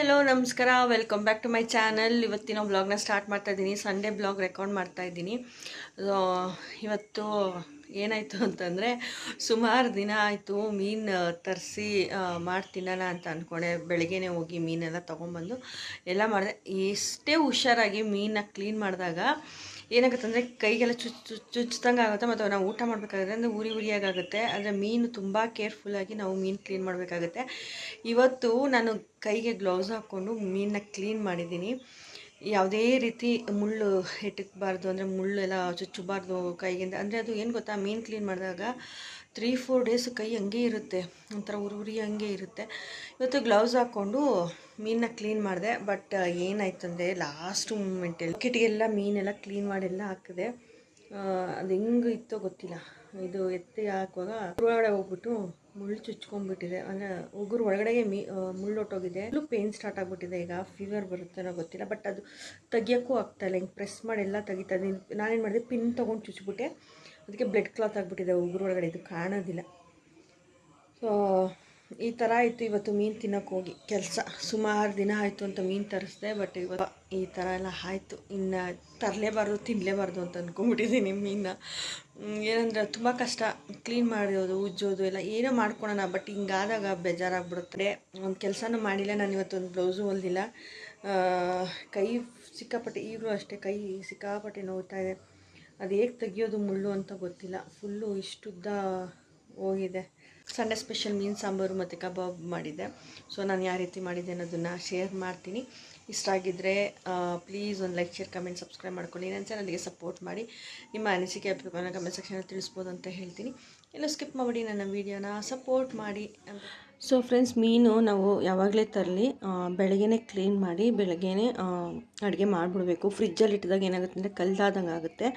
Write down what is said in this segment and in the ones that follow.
Hello ನಮಸ್ಕಾರ. Welcome back to my channel ಇವತ್ತಿನ ಬ್ಲಾಗ್ನ ಸ್ಟಾರ್ಟ್ ಮಾಡ್ತಾ ಇದ್ದೀನಿ. ಸಂಡೇ ಬ್ಲಾಗ್ ರೆಕಾರ್ಡ್ ಮಾಡ್ತಾ ಇದ್ದೀನಿ. ಆ, ಇವತ್ತು ಏನಾಯಿತು ಅಂತಂದರೆ, ಸುಮಾರು ದಿನ ಆಯಿತು ಮೀನು ತರಿಸಿ ಮಾಡ್ತೀನಲ್ಲ ಅಂತ ಅಂದ್ಕೊಂಡೆ ಬೆಳಗ್ಗೆನೇ ಹೋಗಿ ಮೀನೆಲ್ಲ ತೊಗೊಂಬಂದು ಎಲ್ಲ ಮಾಡಿದೆ. ಎಷ್ಟೇ ಹುಷಾರಾಗಿ ಮೀನನ್ನ ಕ್ಲೀನ್ ಮಾಡಿದಾಗ ಏನಾಗುತ್ತೆ ಅಂದರೆ, ಕೈಗೆಲ್ಲ ಚುಚ್ಚು ಚುಚ್, ಚುಚ್ದಂಗೆ ಆಗುತ್ತೆ ಮತ್ತು ನಾವು ಊಟ ಮಾಡಬೇಕಾಗುತ್ತೆ ಅಂದರೆ ಉರಿ ಉರಿಯಾಗುತ್ತೆ ಆದರೆ ಮೀನು ತುಂಬ ಕೇರ್ಫುಲ್ಲಾಗಿ ನಾವು ಮೀನು ಕ್ಲೀನ್ ಮಾಡಬೇಕಾಗುತ್ತೆ. ಇವತ್ತು ನಾನು ಕೈಗೆ ಗ್ಲೌಸ್ ಹಾಕ್ಕೊಂಡು ಮೀನನ್ನ ಕ್ಲೀನ್ ಮಾಡಿದ್ದೀನಿ. ಯಾವುದೇ ರೀತಿ ಮುಳ್ಳು ಇಟ್ಟಬಾರ್ದು ಅಂದರೆ ಮುಳ್ಳು ಎಲ್ಲ ಚುಚ್ಚಬಾರ್ದು ಕೈಗಿಂದ. ಅಂದರೆ ಅದು ಏನು ಗೊತ್ತಾ, ಮೀನು ಕ್ಲೀನ್ ಮಾಡಿದಾಗ ತ್ರೀ ಫೋರ್ ಡೇಸ್ ಕೈ ಹಂಗೆ ಇರುತ್ತೆ. ಒಂಥರ ಉರಿ ಉರಿ ಹಂಗೆ ಇರುತ್ತೆ. ಇವತ್ತು ಗ್ಲೌಸ್ ಹಾಕ್ಕೊಂಡು ಮೀನನ್ನ ಕ್ಲೀನ್ ಮಾಡಿದೆ ಬಟ್ ಏನಾಯ್ತಂದರೆ ಲಾಸ್ಟ್ ಮೂಮೆಂಟಲ್ಲಿ ಕಿಟಿಗೆಲ್ಲ ಮೀನೆಲ್ಲ ಕ್ಲೀನ್ ಮಾಡೆಲ್ಲ, ಹಾಕಿದೆ. ಅದು ಹೆಂಗೆ ಇತ್ತೋ ಗೊತ್ತಿಲ್ಲ. ಇದು ಎತ್ತಿ ಹಾಕುವಾಗ, ಒಳಗಡೆ ಹೋಗ್ಬಿಟ್ಟು ಮುಳ್ಳು ಚುಚ್ಕೊಂಡ್ಬಿಟ್ಟಿದೆ. ಅಂದರೆ ಉಗುರು ಒಳಗಡೆಗೆ ಮೀ ಮುಳ್ಳೊಟ್ಟೋಗಿದೆ. ಫುಲ್ಲು ಪೇನ್ ಸ್ಟಾರ್ಟ್ ಆಗಿಬಿಟ್ಟಿದೆ. ಈಗ ಫೀವರ್ ಬರುತ್ತೇನೋ ಗೊತ್ತಿಲ್ಲ. ಬಟ್ ಅದು ತೆಗಿಯೋಕ್ಕೂ ಆಗ್ತಾಯಿಲ್ಲ ಹಿಂಗೆ ಪ್ರೆಸ್ ಮಾಡಿ ಎಲ್ಲ ತೆಗಿತಾ ನಾನೇನು ಮಾಡಿದೆ? ಪಿನ್ ತೊಗೊಂಡು ಚುಚ್ಬಿಟ್ಟೆ. ಅದಕ್ಕೆ ಬ್ಲಡ್ ಕ್ಲಾತ್ ಆಗಿಬಿಟ್ಟಿದೆ ಉಗುರು ಒಳಗಡೆ. ಇದು ಕಾಣೋದಿಲ್ಲ. ಸೊ ಈ ಥರ ಆಯಿತು ಇವತ್ತು ಮೀನು ತಿನ್ನೋಕೆ ಹೋಗಿ. ಕೆಲಸ. ಸುಮಾರು ದಿನ ಆಯಿತು ಅಂತ ಮೀನು ತರಿಸ್ದೆ ಬಟ್ ಇವತ್ತು ಈ ಥರ ಎಲ್ಲ ಆಯಿತು. ಇನ್ನು ತರಲೇಬಾರ್ದು ತಿನ್ನಲೇಬಾರ್ದು ಅಂತ ಅಂದ್ಕೊಂಬಿಟ್ಟಿದ್ದೀನಿ ಮೀನನ್ನ ಏನಂದ್ರೆ ಏನಂದರೆ ತುಂಬ ಕಷ್ಟ. ಕ್ಲೀನ್ ಮಾಡಿರೋದು, ಉಜ್ಜೋದು ಎಲ್ಲ ಏನೋ ಮಾಡ್ಕೊಳೋಣ ಬಟ್ ಹಿಂಗಾದಾಗ ಬೇಜಾರಾಗ್ಬಿಡುತ್ತೆ. ಒಂದು ಕೆಲಸನೂ ಮಾಡಿಲ್ಲ, ನಾನು ಇವತ್ತೊಂದು ಬ್ಲೌಸು ಹೊಲ್ದಿಲ್ಲ. ಕೈ ಸಿಕ್ಕಾಪಟ್ಟೆ, ಈಗಲೂ ಅಷ್ಟೇ ಕೈ ಸಿಕ್ಕಾಪಟ್ಟೆ ನೋವುತ್ತಾ ಇದೆ. ಅದು ಹೇಗೆ ತೆಗಿಯೋದು ಮುಳ್ಳು ಅಂತ ಗೊತ್ತಿಲ್ಲ. ಫುಲ್ಲು ಇಷ್ಟುದ್ದ ಹೋಗಿದೆ. ಸಂಡೆ ಸ್ಪೆಷಲ್ ಮೀನು ಸಾಂಬಾರು ಮತ್ತು ಕಬಾಬ್ ಮಾಡಿದ್ದೆ. ಸೊ ನಾನು ಯಾವ ರೀತಿ ಮಾಡಿದ್ದೆ ಅನ್ನೋದನ್ನು ಶೇರ್ ಮಾಡ್ತೀನಿ. ಇಷ್ಟ ಆಗಿದ್ದರೆ ಪ್ಲೀಸ್ ಒಂದು ಲೈಕ್ ಶೇರ್ ಕಮೆಂಟ್ ಸಬ್ಸ್ಕ್ರೈಬ್ ಮಾಡ್ಕೊಳ್ಳಿ. ನನ್ನ ಚಾನಲ್ಗೆ ಸಪೋರ್ಟ್ ಮಾಡಿ. ನಿಮ್ಮ ಅನಿಸಿಕೆ, ಅಭಿಪ್ರಾಯನ ಕಮೆಂಟ್ ಸೆಕ್ಷನಲ್ಲಿ ತಿಳಿಸ್ಬೋದು ಅಂತ ಹೇಳ್ತೀನಿ. ಎಲ್ಲೂ ಸ್ಕಿಪ್ ಮಾಡಿ ನನ್ನ ವೀಡಿಯೋನ ಸಪೋರ್ಟ್ ಮಾಡಿ ಸೊ ಫ್ರೆಂಡ್ಸ್ ಮೀನು ನಾವು ಯಾವಾಗಲೇ ತರಲಿ ಬೆಳಗ್ಗೆನೆ ಕ್ಲೀನ್ ಮಾಡಿ ಬೆಳಗ್ಗೆ ಅಡುಗೆ ಮಾಡಿಬಿಡ್ಬೇಕು. ಫ್ರಿಜ್ಜಲ್ಲಿ ಇಟ್ಟಿದಾಗ ಏನಾಗುತ್ತೆ ಅಂದರೆ ಕಲ್ದಾದಂಗೆ ಆಗುತ್ತೆ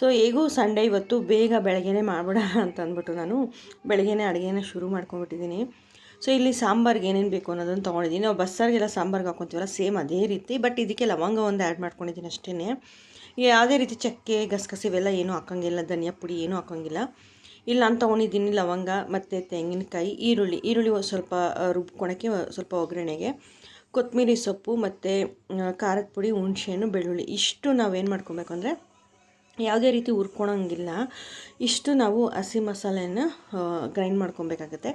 ಸೊ ಹೇಗೂ ಸಂಡೇ ಇವತ್ತು ಬೇಗ ಬೆಳಗ್ಗೆನೇ ಮಾಡಿಬಿಡೋಣ ಅಂತ ಅಂದ್ಬಿಟ್ಟು ನಾನು ಬೆಳಗ್ಗೆನೇ ಅಡುಗೆನ ಶುರು ಮಾಡ್ಕೊಂಡ್ಬಿಟ್ಟಿದ್ದೀನಿ. ಸೊ ಇಲ್ಲಿ ಸಾಂಬಾರ್ಗೆ ಏನೇನು ಬೇಕು ಅನ್ನೋದನ್ನು ತೊಗೊಂಡಿದ್ದೀನಿ. ನಾವು ಬಸ್ಸಾರಿಗೆಲ್ಲ ಸಾಂಬಾರ್ಗೆ ಹಾಕ್ಕೊತೀವಲ್ಲ ಸೇಮ್ ಅದೇ ರೀತಿ ಬಟ್ ಇದಕ್ಕೆ ಲವಂಗ ಒಂದು ಆ್ಯಡ್ ಮಾಡ್ಕೊಂಡಿದ್ದೀನಿ ಅಷ್ಟೇ ಯಾವುದೇ ರೀತಿ ಚಕ್ಕೆ, ಗಸಗಸೆ ಇವೆಲ್ಲ ಏನೂ ಹಾಕೋಂಗಿಲ್ಲ, ಧನಿಯಾ ಪುಡಿ ಏನೂ ಹಾಕೋಂಗಿಲ್ಲ. ಇಲ್ಲಿ ನಾನು ತೊಗೊಂಡಿದ್ದೀನಿ ಲವಂಗ ಮತ್ತು ತೆಂಗಿನಕಾಯಿ, ಈರುಳ್ಳಿ. ಈರುಳ್ಳಿ ಸ್ವಲ್ಪ ರುಬ್ಕೊಳಕ್ಕೆ ಸ್ವಲ್ಪ ಒಗ್ಗರಣೆಗೆ. ಕೊತ್ತಂಬರಿ ಸೊಪ್ಪು ಮತ್ತು ಖಾರದ ಪುಡಿ, ಹುಣಸೆಹಣ್ಣು, ಬೆಳ್ಳುಳ್ಳಿ. ಇಷ್ಟು ನಾವೇನು ಮಾಡ್ಕೊಬೇಕು ಅಂದರೆ ಯಾವುದೇ ರೀತಿ ಹುರ್ಕೊಳಂಗಿಲ್ಲ. ಇಷ್ಟು ನಾವು ಹಸಿ ಮಸಾಲೆಯನ್ನು ಗ್ರೈಂಡ್ ಮಾಡ್ಕೊಬೇಕಾಗತ್ತೆ.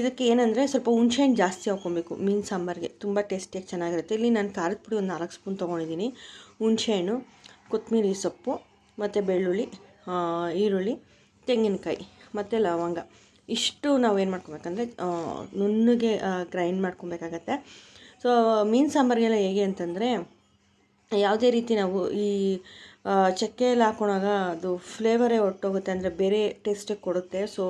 ಇದಕ್ಕೆ ಏನಂದರೆ ಸ್ವಲ್ಪ ಹುಣ್ಸೆಹಣ್ಣು ಜಾಸ್ತಿ ಹಾಕ್ಕೊಬೇಕು ಮೀನು ಸಾಂಬಾರಿಗೆ. ತುಂಬ ಟೇಸ್ಟಿಯಾಗಿ ಚೆನ್ನಾಗಿರುತ್ತೆ. ಇಲ್ಲಿ ನಾನು ಖಾರದ ಪುಡಿ ಒಂದು ನಾಲ್ಕು ಸ್ಪೂನ್ ತೊಗೊಂಡಿದ್ದೀನಿ ಹುಣಸೆಹಣ್ಣು ಕೊತ್ತಂಬರಿ ಸೊಪ್ಪು, ಮತ್ತು ಬೆಳ್ಳುಳ್ಳಿ ಈರುಳ್ಳಿ, ತೆಂಗಿನಕಾಯಿ, ಮತ್ತು ಲವಂಗ. ಇಷ್ಟು ನಾವು ಏನು ಮಾಡ್ಕೊಬೇಕಂದ್ರೆ ನುಣ್ಣಗೆ ಗ್ರೈಂಡ್ ಮಾಡ್ಕೊಬೇಕಾಗತ್ತೆ. ಸೊ ಮೀನು ಸಾಂಬಾರಿಗೆಲ್ಲ ಹೇಗೆ ಅಂತಂದರೆ, ಯಾವುದೇ ರೀತಿ ನಾವು ಈ ಚಕ್ಕೆ ಎಲ್ಲ ಹಾಕೊಳಾಗ ಅದು ಫ್ಲೇವರೇ ಹೊರ್ಟೋಗುತ್ತೆ ಅಂದರೆ ಬೇರೆ ಟೇಸ್ಟೇ ಕೊಡುತ್ತೆ. ಸೊ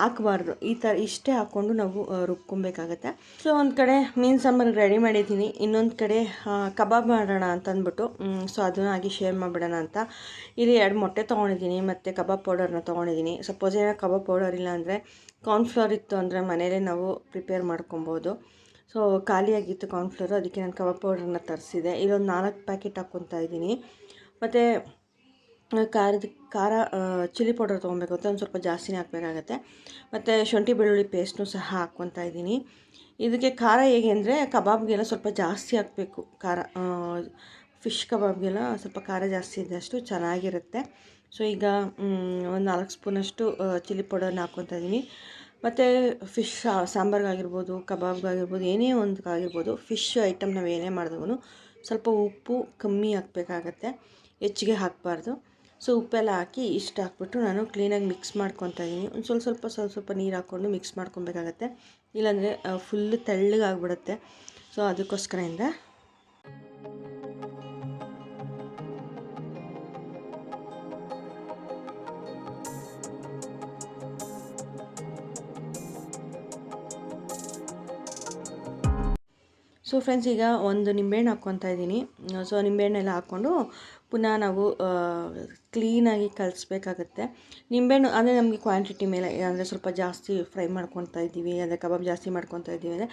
ಹಾಕಬಾರ್ದು. ಈ ಥರ ಇಷ್ಟೇ ಹಾಕ್ಕೊಂಡು ನಾವು ರುಬ್ಕೊಬೇಕಾಗತ್ತೆ. ಸೊ ಒಂದು ಕಡೆ ಮೀನು ಸಾಂಬಾರು ರೆಡಿ ಮಾಡಿದ್ದೀನಿ. ಇನ್ನೊಂದು ಕಡೆ ಕಬಾಬ್ ಮಾಡೋಣ ಅಂತ ಅಂದ್ಬಿಟ್ಟು ಸೊ ಅದನ್ನ ಆಗಿ ಶೇರ್ ಮಾಡಿಬಿಡೋಣ ಅಂತ. ಇಲ್ಲಿ ಎರಡು ಮೊಟ್ಟೆ ತೊಗೊಂಡಿದ್ದೀನಿ ಮತ್ತು ಕಬಾಬ್ ಪೌಡರ್ನ ತೊಗೊಂಡಿದ್ದೀನಿ. ಸಪೋಸ್ ಏನೋ ಕಬಾಬ್ ಪೌಡರ್ ಇಲ್ಲ ಅಂದರೆ ಕಾರ್ನ್ಫ್ಲವರ್ ಇತ್ತು ಅಂದರೆ ಮನೇಲೇ ನಾವು ಪ್ರಿಪೇರ್ ಮಾಡ್ಕೊಬೋದು. ಸೊ ಖಾಲಿಯಾಗಿತ್ತು ಕಾರ್ನ್ಫ್ಲೋರು ಅದಕ್ಕೆ ನಾನು ಕಬಾಬ್ ಪೌಡ್ರನ್ನ ತರಿಸಿದೆ. ಇಲ್ಲೊಂದು ನಾಲ್ಕು ಪ್ಯಾಕೆಟ್ ಹಾಕ್ಕೊತಾ ಇದ್ದೀನಿ. ಮತ್ತು ಖಾರದ, ಖಾರ ಚಿಲ್ಲಿ ಪೌಡರ್ ತೊಗೊಬೇಕು ಅಂತ ಒಂದು ಸ್ವಲ್ಪ ಜಾಸ್ತಿನೇ ಹಾಕಬೇಕಾಗತ್ತೆ. ಮತ್ತು ಶುಂಠಿ ಬೆಳ್ಳುಳ್ಳಿ ಪೇಸ್ಟ್ನು ಸಹ ಹಾಕ್ಕೊತಾ ಇದ್ದೀನಿ. ಇದಕ್ಕೆ ಖಾರ ಹೇಗೆ ಅಂದರೆ ಕಬಾಬ್ಗೆಲ್ಲ ಸ್ವಲ್ಪ ಜಾಸ್ತಿ ಹಾಕಬೇಕು. ಖಾರ ಫಿಶ್ ಕಬಾಬ್ಗೆಲ್ಲ ಸ್ವಲ್ಪ ಖಾರ ಜಾಸ್ತಿ ಇದ್ದಷ್ಟು ಚೆನ್ನಾಗಿರುತ್ತೆ. ಸೊ ಈಗ ಒಂದು ನಾಲ್ಕು ಸ್ಪೂನಷ್ಟು ಚಿಲ್ಲಿ ಪೌಡರ್ನ ಹಾಕ್ಕೊತಾ ಇದ್ದೀನಿ. ಮತ್ತು ಫಿಶ್ ಸಾಂಬಾರ್ಗಾಗಿರ್ಬೋದು, ಕಬಾಬ್ಗಾಗಿರ್ಬೋದು, ಏನೇ ಒಂದಕ್ಕಾಗಿರ್ಬೋದು ಫಿಶ್ ಐಟಮ್ ನಾವು ಏನೇ ಮಾಡಿದ್ರೂ ಸ್ವಲ್ಪ ಉಪ್ಪು ಕಮ್ಮಿ ಹಾಕಬೇಕಾಗತ್ತೆ. ಹೆಚ್ಚಿಗೆ ಹಾಕಬಾರ್ದು. ಸೊ, ಉಪ್ಪೆಲ್ಲ ಹಾಕಿ ಇಷ್ಟು ಹಾಕ್ಬಿಟ್ಟು ನಾನು ಕ್ಲೀನಾಗಿ ಮಿಕ್ಸ್ ಮಾಡ್ಕೊತಾ ಇದ್ದೀನಿ ಒಂದು ಸ್ವಲ್ಪ ಸ್ವಲ್ಪ ಸ್ವಲ್ಪ ಸ್ವಲ್ಪ ನೀರು ಹಾಕ್ಕೊಂಡು ಮಿಕ್ಸ್ ಮಾಡ್ಕೊಬೇಕಾಗತ್ತೆ. ಇಲ್ಲಾಂದರೆ ಫುಲ್ಲು ತೆಳ್ಳಗಾಗ್ಬಿಡುತ್ತೆ. ಸೊ, ಅದಕ್ಕೋಸ್ಕರದಿಂದ ಸೊ ಫ್ರೆಂಡ್ಸ್ ಈಗ ಒಂದು ನಿಂಬೆಹಣ್ಣು ಹಾಕ್ಕೊತಾ ಇದ್ದೀನಿ. ಸೊ ನಿಂಬೆಹಣ್ಣೆಲ್ಲ ಹಾಕ್ಕೊಂಡು ಪುನಃ ನಾವು ಕ್ಲೀನಾಗಿ ಕಲಿಸ್ಬೇಕಾಗತ್ತೆ. ನಿಂಬೆಹಣ್ಣು ಅಂದರೆ ನಮಗೆ ಕ್ವಾಂಟಿಟಿ ಮೇಲೆ, ಅಂದರೆ ಸ್ವಲ್ಪ ಜಾಸ್ತಿ ಫ್ರೈ ಮಾಡ್ಕೊತಾ ಇದ್ದೀವಿ, ಅಂದರೆ ಕಬಾಬ್ ಜಾಸ್ತಿ ಮಾಡ್ಕೊತಾ ಇದ್ದೀವಿ ಅಂದರೆ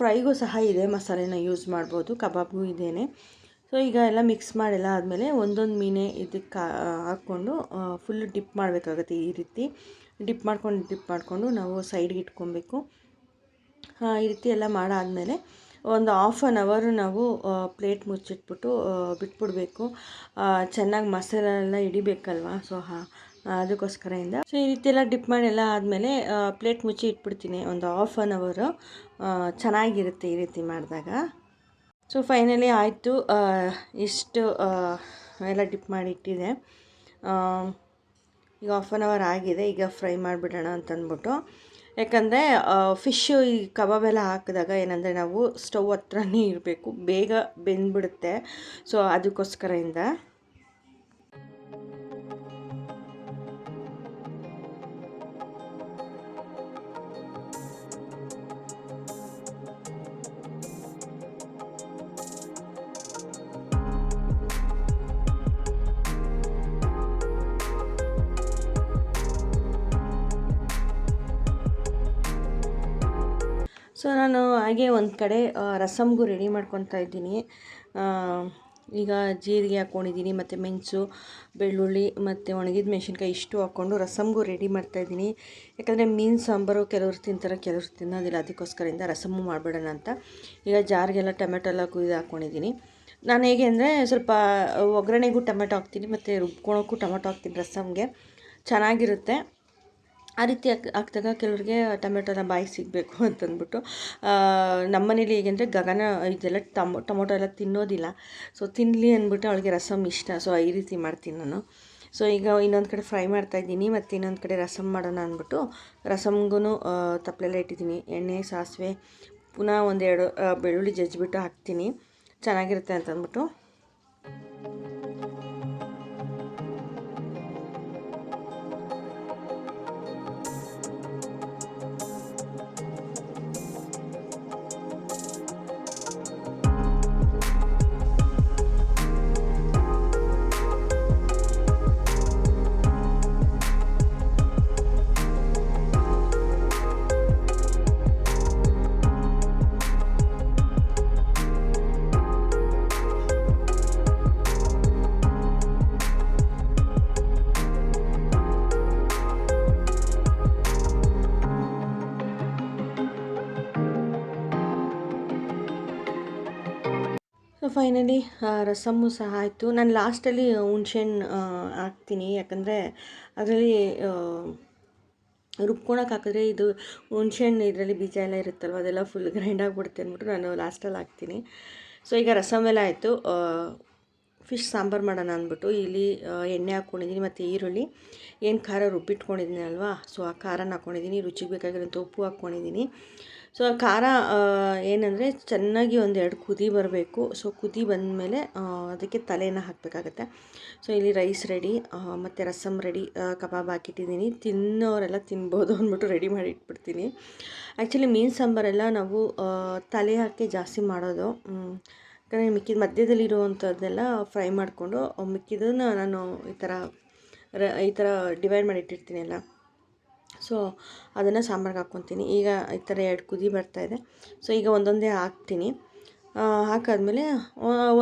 ಫ್ರೈಗೂ ಸಹ ಇದೆ ಮಸಾಲೆನ ಯೂಸ್ ಮಾಡ್ಬೋದು, ಕಬಾಬ್ಗೂ ಇದೇನೆ. ಸೊ ಈಗ ಎಲ್ಲ ಮಿಕ್ಸ್ ಮಾಡಿಲ್ಲ ಆದಮೇಲೆ ಒಂದೊಂದು ಮೀನೆ ಇದಕ್ಕೆ ಹಾಕ್ಕೊಂಡು ಫುಲ್ ಡಿಪ್ ಮಾಡಬೇಕಾಗತ್ತೆ ಈ ರೀತಿ. ಡಿಪ್ ಮಾಡ್ಕೊಂಡು ಡಿಪ್ ಮಾಡಿಕೊಂಡು ನಾವು ಸೈಡ್ಗೆ ಇಟ್ಕೊಬೇಕು. ಈ ರೀತಿ ಎಲ್ಲ ಮಾಡಾದಮೇಲೆ ಒಂದು ಆಫ್ ಆನ್ ಅವರು ನಾವು ಪ್ಲೇಟ್ ಮುಚ್ಚಿಟ್ಬಿಟ್ಟು ಬಿಟ್ಬಿಡಬೇಕು. ಚೆನ್ನಾಗಿ ಮಸಾಲೆ ಎಲ್ಲ ಹಿಡಿಬೇಕಲ್ವ? ಸೊ ಹಾ ಅದಕ್ಕೋಸ್ಕರದಿಂದ ಸೊ ಈ ರೀತಿ ಎಲ್ಲ ಡಿಪ್ ಮಾಡಿ ಎಲ್ಲ ಆದಮೇಲೆ ಪ್ಲೇಟ್ ಮುಚ್ಚಿ ಇಟ್ಬಿಡ್ತೀನಿ. ಒಂದು ಆಫ್ ಆನ್ ಅವರು ಚೆನ್ನಾಗಿರುತ್ತೆ ಈ ರೀತಿ ಮಾಡಿದಾಗ. ಸೊ ಫೈನಲಿ ಆಯಿತು. ಇಷ್ಟು ಎಲ್ಲ ಡಿಪ್ ಮಾಡಿ ಇಟ್ಟಿದೆ ಈಗ ಆಫ್ ಆನ್ ಅವರ್ ಆಗಿದೆ. ಈಗ ಫ್ರೈ ಮಾಡಿಬಿಡೋಣ ಅಂತ ಅಂದ್ಬಿಟ್ಟು ಯಾಕಂದರೆ ಫಿಶ್ಶು ಈ ಕಬಾಬ್ ಎಲ್ಲ ಹಾಕಿದಾಗ ಏನಂದರೆ ನಾವು ಸ್ಟವ್ ಹತ್ರನೇ ಇರಬೇಕು ಬೇಗ ಬೆಂದ್ಬಿಡುತ್ತೆ. ಸೊ ಅದಕ್ಕೋಸ್ಕರದಿಂದ ಸೊ ನಾನು ಹಾಗೆ ಒಂದು ಕಡೆ ರಸಮ್ಗೂ ರೆಡಿ ಮಾಡ್ಕೊತಾ ಇದ್ದೀನಿ. ಈಗ ಜೀರಿಗೆ ಹಾಕ್ಕೊಂಡಿದ್ದೀನಿ ಮತ್ತು ಮೆಣಸು, ಬೆಳ್ಳುಳ್ಳಿ, ಮತ್ತು ಒಣಗಿದ ಮೆಣಸಿನ್ಕಾಯಿ ಇಷ್ಟು ಹಾಕ್ಕೊಂಡು ರಸಮ್ಗೂ ರೆಡಿ ಮಾಡ್ತಾಯಿದ್ದೀನಿ ಯಾಕಂದರೆ ಮೀನು ಸಾಂಬಾರು ಕೆಲವ್ರು ತಿಂತಾರೆ, ಕೆಲವ್ರು ತಿನ್ನೋದಿಲ್ಲ. ಅದಕ್ಕೋಸ್ಕರದಿಂದ ರಸಮ್ಮು ಮಾಡಿಬಿಡೋಣ ಅಂತ ಈಗ ಜಾರಿಗೆಲ್ಲ ಟೊಮೆಟೊ ಎಲ್ಲ ಕುಯ್ದು ಹಾಕ್ಕೊಂಡಿದ್ದೀನಿ ನಾನು ಹೇಗೆ ಅಂದರೆ ಸ್ವಲ್ಪ ಒಗ್ಗರಣೆಗೂ ಟೊಮೆಟೊ ಹಾಕ್ತೀನಿ, ಮತ್ತು ರುಬ್ಕೊಳೋಕ್ಕೂ ಟೊಮೆಟೊ ಹಾಕ್ತೀನಿ ರಸಮ್ಗೆ. ಚೆನ್ನಾಗಿರುತ್ತೆ. ಆ ರೀತಿ ಹಾಕ್ದಾಗ ಕೆಲವ್ರಿಗೆ ಟೊಮೆಟೊನ ಬಾಯಿಗೆ ಸಿಗಬೇಕು ಅಂತಂದ್ಬಿಟ್ಟು ನಮ್ಮನೇಲಿ ಹೇಗೆ ಅಂದರೆ ಗಗನ ಇದೆಲ್ಲ ಟಮೊ, ಟೊಮೊಟೊ ಎಲ್ಲ ತಿನ್ನೋದಿಲ್ಲ. ಸೊ ತಿನ್ನಲಿ ಅಂದ್ಬಿಟ್ಟು ಅವಳಿಗೆ ರಸಮ್ ಇಷ್ಟ. ಸೊ ಈ ರೀತಿ ಮಾಡ್ತೀನಿ ನಾನು. ಸೊ ಈಗ ಇನ್ನೊಂದು ಕಡೆ ಫ್ರೈ ಮಾಡ್ತಾಯಿದ್ದೀನಿ ಮತ್ತು ಇನ್ನೊಂದು ಕಡೆ ರಸಮ್ ಮಾಡೋಣ ಅಂದ್ಬಿಟ್ಟು ರಸಮ್ಗೂ ತಪ್ಪಲೆಲ್ಲ ಇಟ್ಟಿದ್ದೀನಿ. ಎಣ್ಣೆ, ಸಾಸಿವೆ, ಪುನಃ ಒಂದೆರಡು ಬೆಳ್ಳುಳ್ಳಿ ಜಜ್ಜಿಬಿಟ್ಟು ಹಾಕ್ತೀನಿ. ಚೆನ್ನಾಗಿರುತ್ತೆ ಅಂತ ಫೈನಲಿ ರಸಮ್ಮು ಸಹ ಆಯಿತು. ನಾನು ಲಾಸ್ಟಲ್ಲಿ ಹುಣ್ಸೆಹಣ್ಣು ಹಾಕ್ತೀನಿ. ಯಾಕಂದರೆ, ಅದರಲ್ಲಿ ರುಬ್ಕೊಳಕ್ಕೆ ಹಾಕಿದ್ರೆ ಇದು ಹುಣ್ಸೆಹಣ್ಣು ಇದರಲ್ಲಿ ಬೀಜ ಎಲ್ಲ ಇರುತ್ತಲ್ವ, ಅದೆಲ್ಲ ಫುಲ್ ಗ್ರೈಂಡ್ ಆಗಿಬಿಡುತ್ತೆ ಅಂದ್ಬಿಟ್ಟು ನಾನು ಲಾಸ್ಟಲ್ಲಿ ಹಾಕ್ತೀನಿ. ಸೊ ಈಗ ರಸಮ್ ಎಲ್ಲ ಆಯಿತು ಫಿಶ್ ಸಾಂಬಾರು ಮಾಡೋಣ ಅಂದ್ಬಿಟ್ಟು ಇಲ್ಲಿ ಎಣ್ಣೆ ಹಾಕ್ಕೊಂಡಿದ್ದೀನಿ ಮತ್ತು ಈರುಳ್ಳಿ. ಏನು ಖಾರ ರುಬ್ಬಿಟ್ಕೊಂಡಿದ್ದೀನಿ ಅಲ್ವಾ ಸೊ ಆ ಖಾರನ ಹಾಕ್ಕೊಂಡಿದ್ದೀನಿ ರುಚಿಗೆ ಬೇಕಾಗಿರೋಂಥ ಉಪ್ಪು ಹಾಕ್ಕೊಂಡಿದ್ದೀನಿ ಸೊ ಖಾರ ಏನಂದರೆ ಚೆನ್ನಾಗಿ ಒಂದೆರಡು ಕುದಿ ಬರಬೇಕು. ಸೊ, ಕುದಿ ಬಂದಮೇಲೆ ಅದಕ್ಕೆ ತಲೆನ ಹಾಕಬೇಕಾಗತ್ತೆ. ಸೊ, ಇಲ್ಲಿ ರೈಸ್ ರೆಡಿ ಮತ್ತು ರಸಮ್ ರೆಡಿ ಕಬಾಬ್ ಹಾಕಿಟ್ಟಿದ್ದೀನಿ. ತಿನ್ನೋರೆಲ್ಲ ತಿನ್ಬೋದು ಅಂದ್ಬಿಟ್ಟು ರೆಡಿ ಮಾಡಿ ಇಟ್ಬಿಡ್ತೀನಿ. ಆ್ಯಕ್ಚುಲಿ ಮೀನು ಸಾಂಬಾರೆಲ್ಲ ನಾವು ತಲೆ ಹಾಕಿ ಜಾಸ್ತಿ ಮಾಡೋದು ಯಾಕಂದರೆ ಮಿಕ್ಕಿದ ಮಧ್ಯದಲ್ಲಿರುವಂಥದ್ದೆಲ್ಲ ಫ್ರೈ ಮಾಡಿಕೊಂಡು ಮಿಕ್ಕಿದನ್ನು ನಾನು ಈ ಥರ ರ, ಈ ಥರ ಡಿವೈಡ್ ಮಾಡಿ ಇಟ್ಟಿರ್ತೀನಿ ಎಲ್ಲ ಸೊ ಅದನ್ನು ಸಾಂಬಾರ್ಗೆ ಹಾಕ್ಕೊತೀನಿ. ಈಗ ಈ ಥರ ಎರಡು ಕುದಿ ಬರ್ತಾಯಿದೆ ಸೊ ಈಗ ಒಂದೊಂದೇ ಹಾಕ್ತೀನಿ. ಹಾಕಾದ್ಮೇಲೆ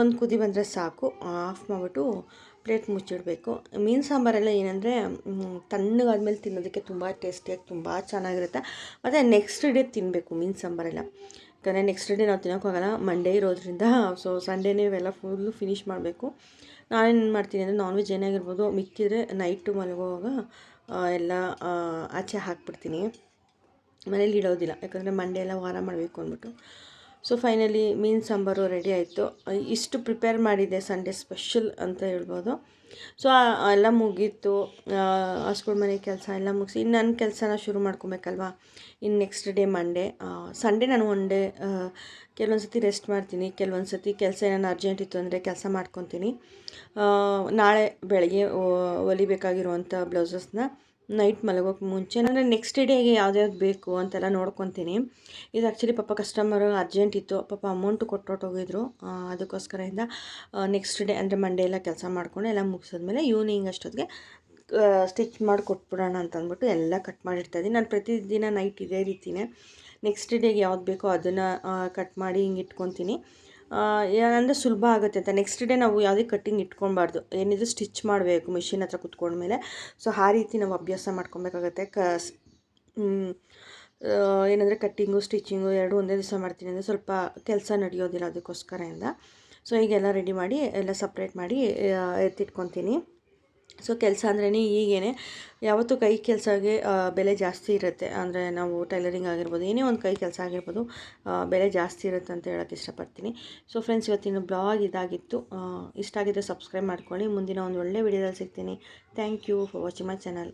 ಒಂದು ಕುದಿ ಬಂದರೆ ಸಾಕು. ಆಫ್ ಮಾಡಿಬಿಟ್ಟು ಪ್ಲೇಟ್ ಮುಚ್ಚಿಡಬೇಕು. ಮೀನು ಸಾಂಬಾರೆಲ್ಲ ಏನಂದರೆ ತಣ್ಣಗಾದ್ಮೇಲೆ ತಿನ್ನೋದಕ್ಕೆ ತುಂಬ ಟೇಸ್ಟಿಯಾಗಿ ತುಂಬ ಚೆನ್ನಾಗಿರುತ್ತೆ. ಮತ್ತು ನೆಕ್ಸ್ಟ್ ಡೇ ತಿನ್ನಬೇಕು ಮೀನು ಸಾಂಬಾರೆಲ್ಲ. ಯಾಕಂದರೆ ನೆಕ್ಸ್ಟ್ ಡೇ ನಾವು ತಿನ್ನೋಕ್ಕಾಗಲ್ಲ ಮಂಡೇ ಇರೋದ್ರಿಂದ. ಸೊ ಸಂಡೇನೇ ಇವೆಲ್ಲ ಫುಲ್ಲು ಫಿನಿಷ್ ಮಾಡಬೇಕು. ನಾನೇನು ಮಾಡ್ತೀನಿ ಅಂದರೆ ನಾನ್ ವೆಜ್ ಏನಾಗಿರ್ಬೋದು, ಮಿಕ್ಕಿದ್ರೆ ನೈಟು ಮಲಗುವಾಗ ಎಲ್ಲ ಆಚೆ ಹಾಕಿಬಿಡ್ತೀನಿ. ಮನೇಲಿ ಇಡೋದಿಲ್ಲ. ಯಾಕಂದರೆ ಮಂಡೆ ಎಲ್ಲ ವಾರ ಮಾಡಬೇಕು ಅಂದ್ಬಿಟ್ಟು. ಸೊ ಫೈನಲಿ ಮೀನು ಸಾಂಬಾರು ರೆಡಿ ಆಯಿತು. ಇಷ್ಟು ಪ್ರಿಪೇರ್ ಮಾಡಿದೆ ಸಂಡೇ ಸ್ಪೆಷಲ್ ಅಂತ ಹೇಳ್ಬೋದು. ಸೊ ಎಲ್ಲ ಮುಗೀತು. ಹಸ್ಗಳ ಮನೆ ಕೆಲಸ ಎಲ್ಲ ಮುಗಿಸಿ, ಇನ್ನು ನನ್ನ ಕೆಲಸನ ಶುರು ಮಾಡ್ಕೊಬೇಕಲ್ವಾ? ಇನ್ನು ನೆಕ್ಸ್ಟ್ ಡೇ ಮಂಡೇ ಸಂಡೇ ನಾನು ಒನ್ ಡೇ ಕೆಲವೊಂದು ಸತಿ ರೆಸ್ಟ್ ಮಾಡ್ತೀನಿ. ಕೆಲವೊಂದು ಸತಿ ಕೆಲಸ ಏನಾರು ಅರ್ಜೆಂಟ್ ಇತ್ತು ಅಂದರೆ ಕೆಲಸ ಮಾಡ್ಕೊತೀನಿ. ನಾಳೆ ಬೆಳಗ್ಗೆ ಹೊಲಿಬೇಕಾಗಿರುವಂಥ ಬ್ಲೌಸಸ್ನ ನೈಟ್ ಮಲಗೋಕೆ ಮುಂಚೆ. ಅಂದರೆ ನೆಕ್ಸ್ಟ್ ಡೇಗೆ ಯಾವ್ದ್ಯಾವ್ದು ಬೇಕು ಅಂತೆಲ್ಲ ನೋಡ್ಕೊತೀನಿ. ಇದು ಆ್ಯಕ್ಚುಲಿ ಪಾಪ ಕಸ್ಟಮರ್ ಅರ್ಜೆಂಟ್ ಇತ್ತು. ಪಾಪ ಅಮೌಂಟು ಕೊಟ್ಟೊಟ್ಟೋಗಿದ್ರು ಅದಕ್ಕೋಸ್ಕರದಿಂದ ನೆಕ್ಸ್ಟ್ ಡೇ ಅಂದರೆ ಮಂಡೇ ಎಲ್ಲ ಕೆಲಸ ಮಾಡಿಕೊಂಡು ಎಲ್ಲ ಮುಗಿಸಿದ್ಮೇಲೆ ಈವ್ನಿಂಗ್ ಅಷ್ಟೊತ್ತಿಗೆ ಸ್ಟಿಚ್ ಮಾಡಿ ಕೊಟ್ಬಿಡೋಣ ಅಂತ ಅಂದ್ಬಿಟ್ಟು ಎಲ್ಲ ಕಟ್ ಮಾಡಿರ್ತಾಯಿದ್ದೀನಿ ನಾನು ಪ್ರತಿದಿನ ನೈಟ್ ಇದೇ ರೀತಿನೇ. ನೆಕ್ಸ್ಟ್ ಡೇಗೆ ಯಾವ್ದು ಬೇಕೋ ಅದನ್ನು ಕಟ್ ಮಾಡಿ ಹಿಂಗೆ ಇಟ್ಕೊತೀನಿ. ಏನಂದರೆ ಸುಲಭ ಆಗುತ್ತೆ ಅಂತ. ನೆಕ್ಸ್ಟ್ ಡೇ ನಾವು ಯಾವುದೇ ಕಟ್ಟಿಂಗ್ ಇಟ್ಕೊಬಾರ್ದು ಏನಿದ್ರು ಸ್ಟಿಚ್ ಮಾಡಬೇಕು ಮಿಷಿನ್ ಹತ್ರ ಕುತ್ಕೊಂಡ್ಮೇಲೆ. ಸೊ ಆ ರೀತಿ ನಾವು ಅಭ್ಯಾಸ ಮಾಡ್ಕೊಬೇಕಾಗತ್ತೆ ಕ ಏನಂದರೆ ಕಟ್ಟಿಂಗು ಸ್ಟಿಚಿಂಗು ಎರಡು ಒಂದೇ ದಿವಸ ಮಾಡ್ತೀನಿ ಅಂದರೆ ಸ್ವಲ್ಪ ಕೆಲಸ ನಡೆಯೋದಿಲ್ಲ ಅದಕ್ಕೋಸ್ಕರದಿಂದ. ಸೊ ಈಗೆಲ್ಲ ರೆಡಿ ಮಾಡಿ ಎಲ್ಲ ಸಪ್ರೇಟ್ ಮಾಡಿ ಎತ್ತಿಟ್ಕೊತೀನಿ ಸೊ ಕೆಲಸ ಅಂದ್ರೇ ಈಗೇನೆ ಯಾವತ್ತೂ ಕೈ ಕೆಲಸಗೆ ಬೆಲೆ ಜಾಸ್ತಿ ಇರುತ್ತೆ. ಅಂದರೆ ನಾವು ಟೈಲರಿಂಗ್ ಆಗಿರ್ಬೋದು, ಏನೇ ಒಂದು ಕೈ ಕೆಲಸ ಆಗಿರ್ಬೋದು ಬೆಲೆ ಜಾಸ್ತಿ ಇರುತ್ತೆ ಅಂತ ಹೇಳೋಕ್ಕೆ ಇಷ್ಟಪಡ್ತೀನಿ. ಸೊ ಫ್ರೆಂಡ್ಸ್ ಇವತ್ತಿನ ಬ್ಲಾಗ್ ಇದಾಗಿತ್ತು. ಇಷ್ಟ ಆಗಿದ್ದರೆ ಸಬ್ಸ್ಕ್ರೈಬ್ ಮಾಡ್ಕೊಳ್ಳಿ. ಮುಂದಿನ ಒಂದು ಒಳ್ಳೆ ವಿಡಿಯೋದಲ್ಲಿ ಸಿಗ್ತೀನಿ. Thank you for watching my channel.